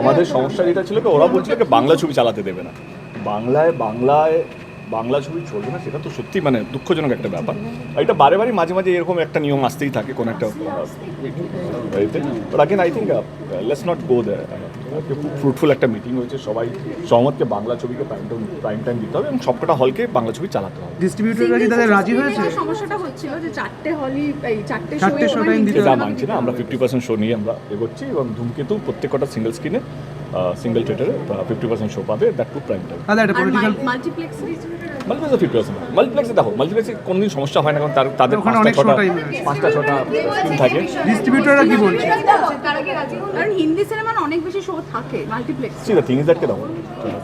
আমাদের সমস্যা যেটা ছিল ওরা বলছিল বাংলা ছবি চালাতে দেবে না। বাংলায় বাংলায় বাংলা ছবি চলবে না সেটা তো সত্যি মানে দুঃখজনক একটা ব্যাপার। এটা বারে বারে মাঝে মাঝে এরকম একটা নিয়ম আসতেই থাকে কোনো একটা but again I think let's not go the খুব ফ্রুটফুল একটা মিটিং হয়েছে সবাই সহমতকে বাংলা ছবিকে প্রাইম টাইম প্রাইম টাইম দিতে হবে এবং সবকটা হলকে বাংলা ছবি চালাতে হবে। ডিস্ট্রিবিউটররা কি তাদের রাজি হয়েছে? সমস্যাটা হচ্ছিল যে চারটে হলই এই চারটে চারটে show time দিতে মানছি না আমরা ফিফটি পার্সেন্ট শো নিয়ে আমরা এগোচ্ছি এবং ধূমকেতু প্রত্যেকটা সিঙ্গেল স্ক্রিনে সিঙ্গেল থিয়েটারে ফিফটি পার্সেন্ট শো পাবে দ্যাট টু প্রাইম টাইম দাদা একটা পলিটিক্যাল মাল্টিপ্লেক্স মাল্টিপ্লেক্সে ফিফটি পার্সেন্ট মাল্টিপ্লেক্সে দেখো মাল্টিপ্লেক্সে কোনোদিন সমস্যা হয় না কারণ তার তাদের ওখানে পাঁচটা অনেক ছটা পাঁচটা ছটা স্ক্রিন থাকে। ডিস্ট্রিবিউটররা কি বলছে? কারণ হিন্দি সিনেমার অনেক বেশি শো থাকে multiplex see the thing is দ্যাটকে দেখো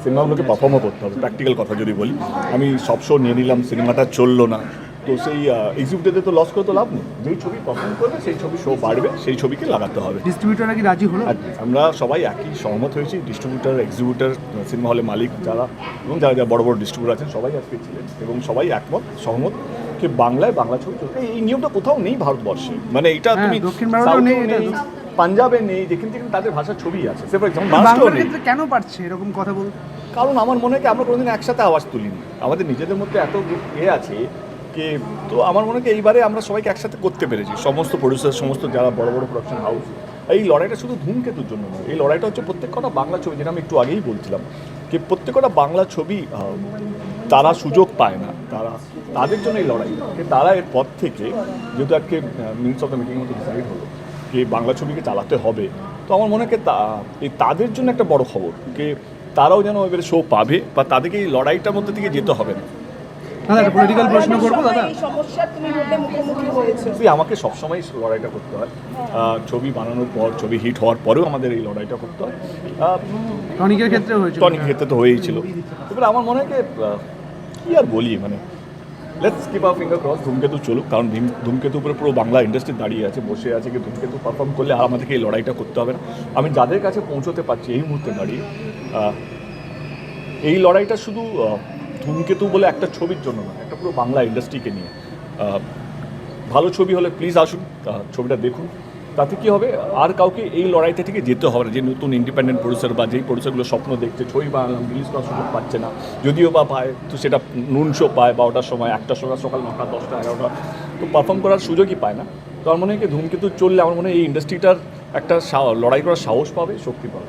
সিনেমাগুলোকে পারফর্মও করতে হবে প্র্যাকটিক্যাল কথা যদি বলি। আমি সব শো নিয়ে নিলাম সিনেমাটা চলল না। তো সেই এক্সিকিউটিভদের তো লস করে তো লাভ নেই। যেই ছবি পারফর্ম করবে সেই ছবি শো বাড়বে সেই ছবিকে লাগাতে হবে। ডিস্ট্রিবিউটররা কি রাজি হলো? আমরা সবাই একই সহমত হয়েছি ডিস্ট্রিবিউটার এক্সিবিউটার সিনেমা হলে মালিক যারা এবং যারা যারা বড় বড় ডিস্ট্রিবিউটার আছেন সবাই আজকে ছিলেন এবং সবাই একমত সহমত যে বাংলায় বাংলা ছবি চলবে এই নিয়মটা কোথাও নেই ভারতবর্ষে। মানে এটা হ্যাঁ, তুমি দক্ষিণ নেই পাঞ্জাবে নেই যেখানে যেখানে তাদের ভাষার ছবি আছে। সে ফর এক্সাম্পল কেন পারছে এরকম কথা বলতে কারণ আমার মনে হয় আমরা কোনোদিন একসাথে আওয়াজ তুলিনি। আমাদের নিজেদের মধ্যে এত এ আছে যে তো আমার মনে হয় এইবারে আমরা সবাইকে একসাথে করতে পেরেছি। সমস্ত প্রডিউসার সমস্ত যারা বড় বড় প্রোডাকশন হাউস এই লড়াইটা শুধু ধূমকেতুর জন্য নয়। এই লড়াইটা হচ্ছে প্রত্যেকটা বাংলা ছবি, যেটা আমি একটু আগেই বলছিলাম, যে প্রত্যেকটা বাংলা ছবি তারা সুযোগ পায় না। তারা, তাদের জন্য এই লড়াই। তারা এর পর থেকে যেহেতু আজকে মিনিটস অফ দ্য মিটিং মতো ডিসাইড হলো যে বাংলা ছবিকে চালাতে হবে, তো আমার মনে হয় কি এই তাদের জন্য একটা বড় খবর, যে তারাও যেন এবারে শো পাবে বা তাদেরকে এই লড়াইটার মধ্যে থেকে যেতে হবে না। দাদা একটা পলিটিক্যাল প্রশ্ন করব দাদা। এই সমস্যার তুমি রোডে মুখোমুখি হয়েছে। See, আমাকে সবসময় লড়াইটা করতে হয়। ছবি বানানোর পর ছবি হিট হওয়ার পরেও আমাদের এই লড়াইটা করতে হয়। টনিকের ক্ষেত্রে হয়েছে টনিক ক্ষেত্রে তো হয়েই ছিল। এবার আমার মনে হয় কি কি আর বলি মানে let's keep up finger cross Dhumketu চলুক কারণ ধূম- ধূমকেতু উপরে পুরো বাংলা ইন্ডাস্ট্রি দাঁড়িয়ে আছে বসে আছে কি ধূমকেতু পারফর্ম করলে আর আমাদেরকে এই লড়াইটা করতে হবে না। আমি যাদের কাছে পৌঁছতে পারছি এই মুহূর্তে দাঁড়িয়ে এই লড়াইটা শুধু ধূমকেতু বলে একটা ছবির জন্য না, একটা পুরো বাংলা ইন্ডাস্ট্রিকে নিয়ে। ভালো ছবি হলে প্লিজ আসুন ছবিটা দেখুন। তাতে কি হবে, আর কাউকে এই লড়াইতে থেকে যেতে হবে যে নতুন ইন্ডিপেন্ডেন্ট প্রডিউসার বা যেই প্রডিউসারগুলো স্বপ্ন দেখছে, ছবি বানালাম রিলিজ করার সুযোগ পাচ্ছে না, যদিও বা পায়, তো সেটা নুন শো পায় বারোটার সময়, একটার সময়, সকাল নটা, দশটা, এগারোটা, তো পারফর্ম করার সুযোগই পায় না। তো আমার মনে হয় ধূমকেতু চললে, আমার মনে হয় এই ইন্ডাস্ট্রিটার একটা লড়াই করার সাহস পাবে, শক্তি পাবে।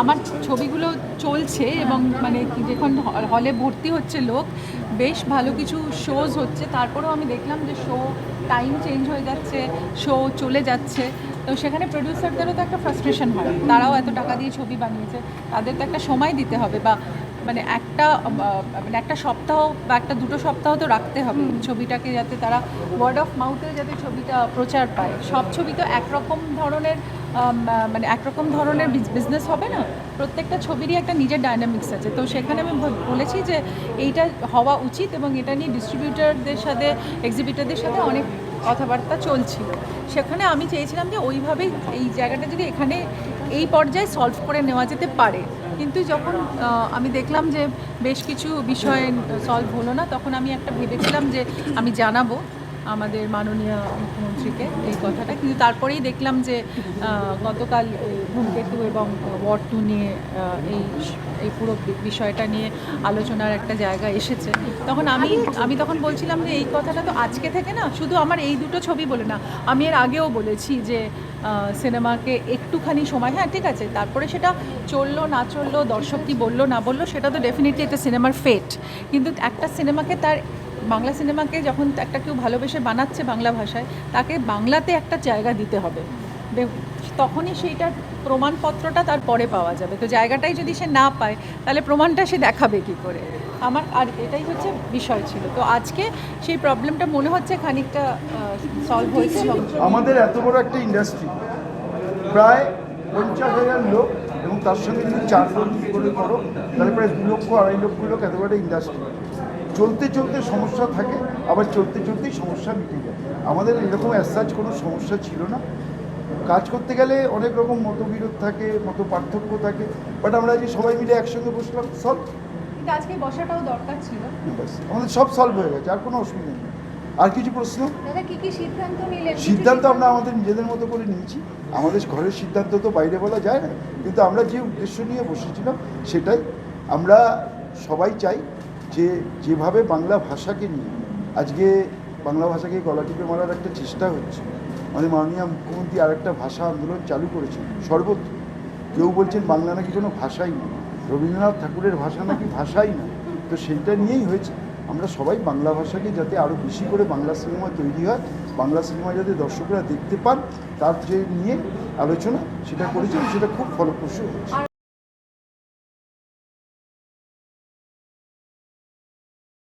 আমার ছবিগুলো চলছে এবং মানে যখন হলে ভর্তি হচ্ছে লোক, বেশ ভালো কিছু শোজ হচ্ছে। তারপরেও আমি দেখলাম যে শো টাইম চেঞ্জ হয়ে যাচ্ছে শো চলে যাচ্ছে। তো সেখানে প্রডিউসারদেরও তো একটা ফ্রাস্ট্রেশন হয়। তারাও এত টাকা দিয়ে ছবি বানিয়েছে, তাদের তো একটা সময় দিতে হবে বা মানে একটা মানে একটা সপ্তাহ বা একটা দুটো সপ্তাহ তো রাখতে হবে। ছবিটাকে যাতে তারা ওয়ার্ড অফ মাউথে যাতে ছবিটা প্রচার পায়। সব ছবি তো একরকম ধরনের মানে একরকম ধরনের বিজনেস হবে না? প্রত্যেকটা ছবিরই একটা নিজের ডায়নামিক্স আছে। তো সেখানে আমি বলেছি যে এইটা হওয়া উচিত এবং এটা নিয়ে ডিস্ট্রিবিউটারদের সাথে এক্সিবিটারদের সাথে অনেক কথাবার্তা চলছিল। সেখানে আমি চেয়েছিলাম যে ওইভাবেই এই জায়গাটা যদি এখানে এই পর্যায়ে সলভ করে নেওয়া যেতে পারে কিন্তু যখন আমি দেখলাম যে বেশ কিছু বিষয় সলভ হলো না, তখন আমি একটা ভেবেছিলাম যে আমি জানাব আমাদের মাননীয় মুখ্যমন্ত্রীকে এই কথাটা। কিন্তু তারপরেই দেখলাম যে গতকাল ধূমকেতু এবং ওয়ার্ড টু নিয়ে এই এই পুরো বিষয়টা নিয়ে আলোচনার একটা জায়গা এসেছে। তখন আমি আমি তখন বলছিলাম যে এই কথাটা তো আজকে থেকে না, শুধু আমার এই দুটো ছবি বলে না, আমি এর আগেও বলেছি যে সিনেমাকে একটুখানি সময় হ্যাঁ ঠিক আছে। তারপরে সেটা চলল, না চলল, দর্শক কি বলল, না বলল, সেটা তো ডেফিনেটলি একটা সিনেমার ফেট কিন্তু একটা সিনেমাকে তার, বাংলা সিনেমাকে যখন একটা কেউ ভালোবেসে বানাচ্ছে বাংলা ভাষায়, তাকে বাংলাতে একটা জায়গা দিতে হবে। তখনই সেইটার প্রমাণপত্রটা তার পরে পাওয়া যাবে। তো জায়গাটাই যদি সে না পায়, তাহলে প্রমাণটা সে দেখাবে কি করে? আমার, আর এটাই হচ্ছে বিষয় ছিল। তো আজকে সেই প্রবলেমটা মনে হচ্ছে খানিকটা সলভ হয়েছে। আমাদের এত বড় একটা ইন্ডাস্ট্রি প্রায় পঞ্চাশ হাজার লোক এবং তার সঙ্গে যদি চারজন করে করো তাহলে প্রায় দু লক্ষ আড়াই লক্ষ লোক এত বড় ইন্ডাস্ট্রি চলতে চলতে সমস্যা থাকে আবার চলতে চলতেই সমস্যা মিটে যায়। আমাদের এরকম অ্যাসাজ কোনো সমস্যা ছিল না। কাজ করতে গেলে অনেক রকম মতবিরোধ থাকে মত পার্থক্য থাকে বাট আমরা যে সবাই মিলে একসঙ্গে বসলাম সলভ আজকে বসাটাও দরকার ছিল? আমাদের সব সলভ হয়ে গেছে আর কোনো অসুবিধা নেই। আর কিছু প্রশ্ন? সিদ্ধান্ত সিদ্ধান্ত আমরা আমাদের নিজেদের মতো করে নিয়েছি। আমাদের ঘরের সিদ্ধান্ত তো বাইরে বলা যায় না। কিন্তু আমরা যে উদ্দেশ্য নিয়ে বসেছিলাম সেটাই আমরা সবাই চাই যে যেভাবে বাংলা ভাষাকে নিয়ে আজকে বাংলা ভাষাকে গলা টিপে মারার একটা চেষ্টা হচ্ছে। মানে মাননীয় মুখ্যমন্ত্রী আর একটা ভাষা আন্দোলন চালু করেছেন সর্বত্র। কেউ বলছেন বাংলা নাকি কোনো ভাষাই না রবীন্দ্রনাথ ঠাকুরের ভাষা নাকি ভাষাই না তো সেইটা নিয়েই হয়েছে। আমরা সবাই বাংলা ভাষাকে যাতে আরও বেশি করে বাংলা সিনেমা তৈরি হয়, বাংলা সিনেমা যাতে দর্শকরা দেখতে পান, তার যে নিয়ে আলোচনা সেটা করেছি, সেটা খুব ফলপ্রসূ হয়েছে।